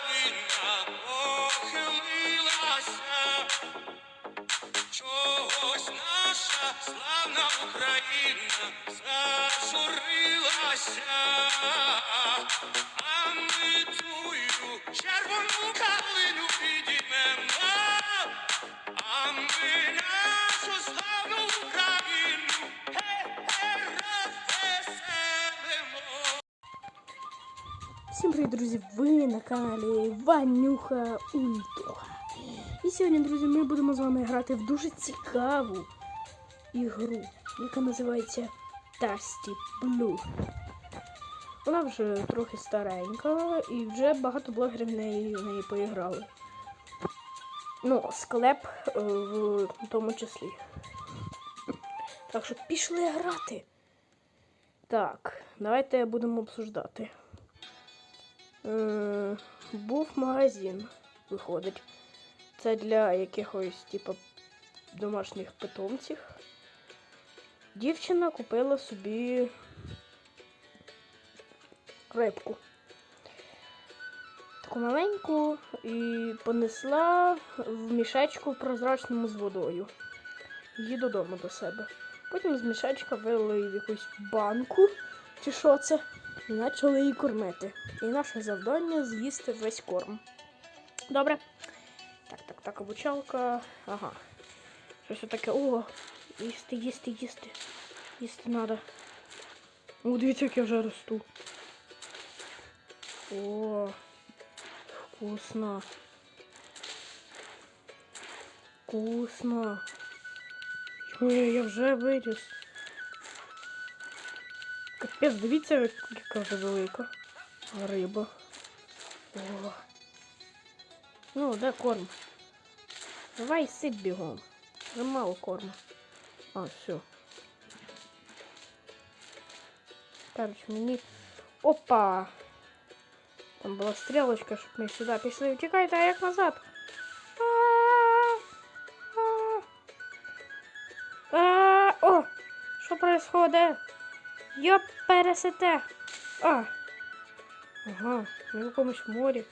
калина похилилася, чогось наша славна Україна зажурилася, а ми тую друзі! Ви на каналі Ванюха Ультуха. І сьогодні, друзі, ми будемо з вами грати в дуже цікаву ігру, яка називається Tasty Blue. Вона вже трохи старенька і вже багато блогерів в в неї поіграли. Ну, склеп е, в тому числі. Так що пішли грати. Так, давайте будемо обсуждати. Е, був магазин, виходить. Це для якихось, типу, домашніх питомців. Дівчина купила собі рибку. Таку маленьку і понесла в мішечку прозрачному з водою. Її додому до себе. Потім з мішечка вилили в якусь банку, чи що це, і почали її кормити. І наше завдання з'їсти весь корм. Добре. Так, так, так, обучалка. Ага. Щось таке. О, їсти, їсти, їсти. Їсти треба. О, дивіться, як я вже росту. О, вкусно. Вкусно. Ой, я вже виріс. Капець, дивіться, яка вже велика риба. О. Ну, де корм? Давай сип бігом. Вже мало корму. А, все. Короче, мені. Опа! Там була стрілочка, щоб ми сюди пішли. Утікайте, а як назад? А-а-а. А, О! Що происходит? Йоп, пересете. А. Ага, на якомусь морі.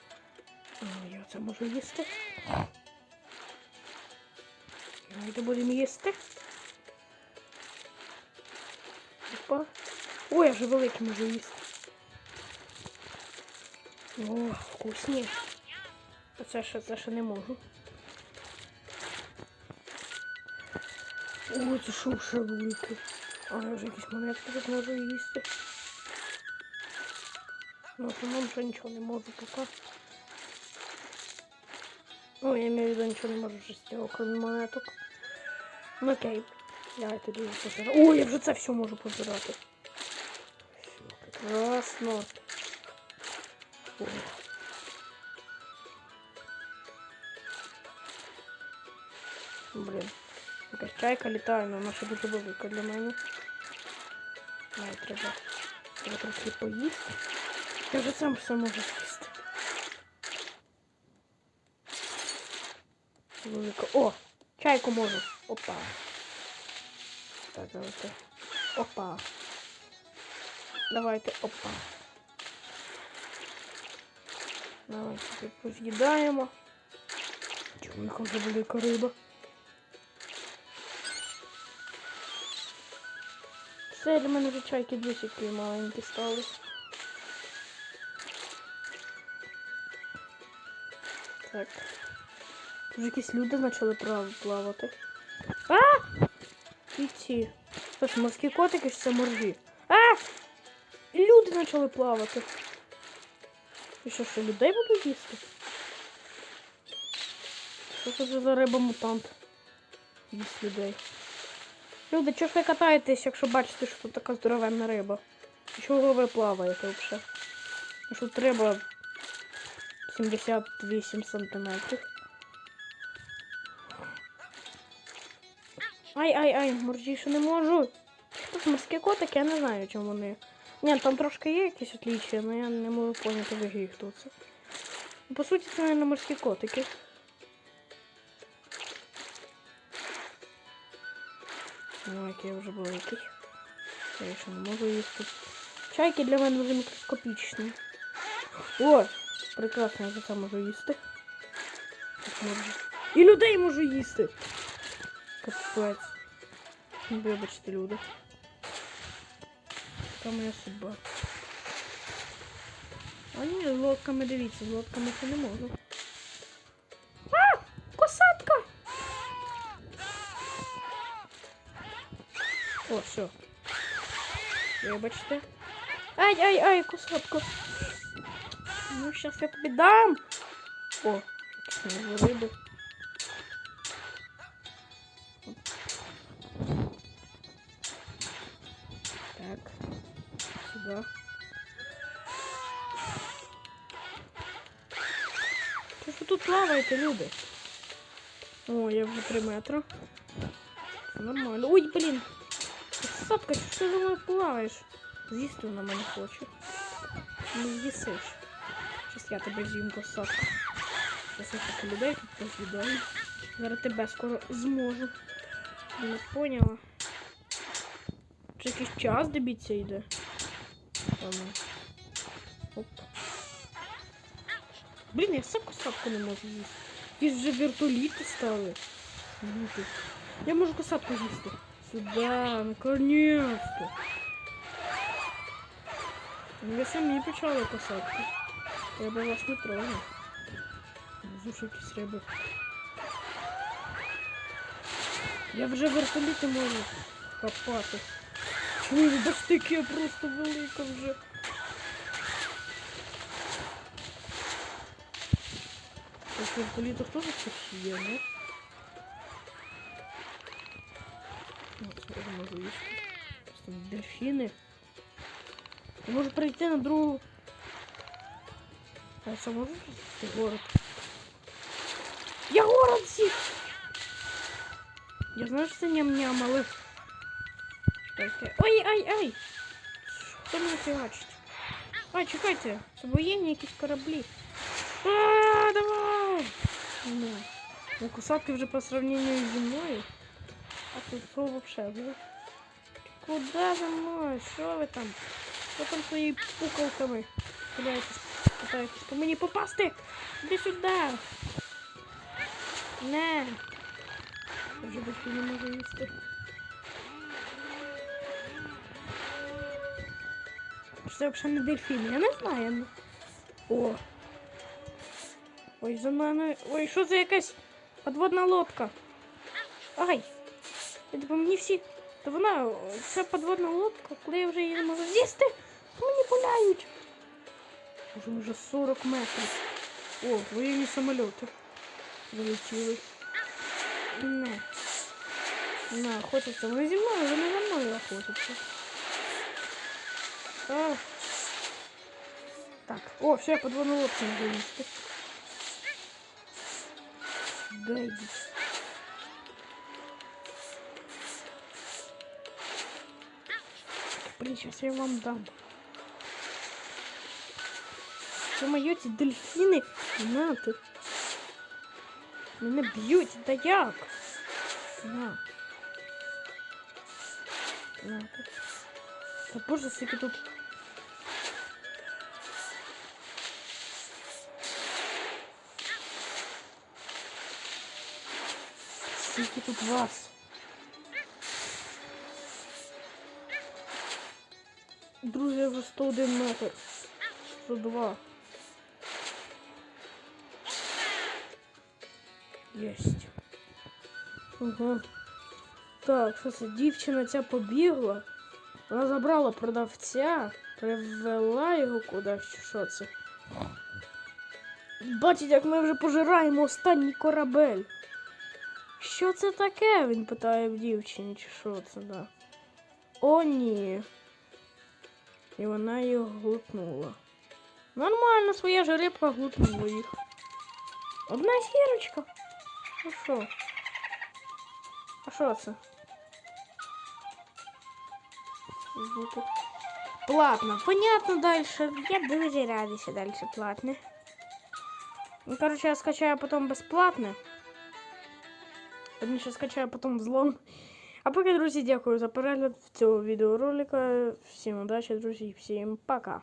А, я це можу їсти. Давайте будемо їсти. Опа. Ой, я вже великий можу їсти. О, вкусні. А це ще, це ще не можу. О, це що ще великий. А я вже якісь монетки тут можу їсти. Ну, самому ще нічого не можу поки. Ну, я имею в виду нічого не можу вже цього, крім монеток. Ну окей. Я тоді позираю. О, я вже це все можу позирати. Все, прекрасно. О. Блін. Чайка літає, але вона ще дуже велика для мене. Ай, треба. Треба трохи поїсти. Я вже сам все можу з'їсти. Велика. О! Чайку можу. Опа. Так, давайте. Опа. Давайте, опа. Давайте поз'їдаємо. Чому яка вже велика риба? Все, для мене вже чайки двічі які маленькі стали. Так. Вже якісь люди почали плавати. А! І. Що це, морські котики чи це моржі? А! Люди почали плавати. І що, що людей будуть їсти? Що це за риба-мутант? Їсть людей. Люди, чого ж ви катаєтесь, якщо бачите, що тут така здоровенна риба? Чого ви плаваєте взагалі? Що тут риба 78 сантиметрів. Ай, ай, ай, моржіше не можу. Тут морські котики, я не знаю, чому вони. Ні, там трошки є якісь отліччя, але я не можу поняти, хто це. Ну, По суті, це, мабуть, морські котики. Ну, який я вже великий. Я ще не можу їсти. Чайки для мене вже мікроскопічні. О, Прекрасно, я це можу їсти. І людей можу їсти. Капець. Вибачте, люди. Така моя судьба. А ні, з лодками дивіться, з лодками це не можу. О, все. Вибачте. Ай, ай, ай, кусатку. Ну, сейчас я тобі дам. О, риби. Так. Сюда. Що ж тут плаваєте, люди? О, я вже 3 метри. Це нормально. Ой, блін. Сапка, що ти за мною плаваєш? З'їсти вона мене хоче. Не з'їсиш. Щас я тебе з'їм косатку. Щас я таки людей тут поз'їдаю. Зараз тебе скоро зможу. Не поняла. Чи якийсь час добіться йде? Ну. Оп. Блін, я все косатку не можу їсти. Ж вже вертоліти стали. Я можу косатку з'їсти. Сюда, наконец-то. Ну, Ви самі почали косатку. Я би вас не тронув. Зушу якісь риби. Я вже вертоліти можу хапати. Чому яке я просто велика вже. Ось вертолітах теж щось є, не? Ну, це я можу їсти. Просто дельфіни. Я можу прийти на другу. А я сам можу з'їсти город? Я город всіх! Я знаю, що це ням-ням, але... Чекайте. Ой, ай, ай! Хто мене фігачить? А, чекайте, це воєнні якісь кораблі. А, давай! Ну, ну кусатки вже по сравнению зі мною. А тут що вообще, да? Куда за мною? Що ви там? Що там своїми пукалками? Пытаєтесь, пытаєтесь по мені попасти? Іди сюди! Не! Я вже більше не можу їсти. Це взагалі не дельфін, я не знаю. О! Ой, за мене. Ой, що за якась подводна лодка? Ай! Це по мені всі. Та вона, о, ця подводна лодка, коли я вже її не можу з'їсти, мені пуляють. Вже вже 40 метрів. О, воєнні самольоти. Залетіли. Не. Не, охотяться. Вони зі мною, вони за мною охотяться. А. Так, о, все, я подводну лодку можу їсти. Дай йдіть. Блин, сейчас я вам дам. Ё-моё, ці дельфіни на ти. Мене б'ють, да як? На. На ти. Та боже, скільки тут. Скільки тут вас? Друзі, вже 101 метр. 102. Єсть. Ага. Так, що це? Дівчина ця побігла. Вона забрала продавця, привела його кудись, чи що це? Бачить, як ми вже пожираємо останній корабель. Що це таке? Він питає в дівчині, чи що це, да. О, ні. І вона його глотнула. Нормально, своя ж рибка глотнула їх. Одна зірочка. Ну що? А що це? Звуки. Платно. Понятно дальше. Я дуже радий, що дальше платне. Ну, короче, я скачаю потом бесплатно. Верніше скачаю потом взлом. А поки, друзі, дякую за перегляд цього відеоролика. Всім удачі, друзі, всім пока.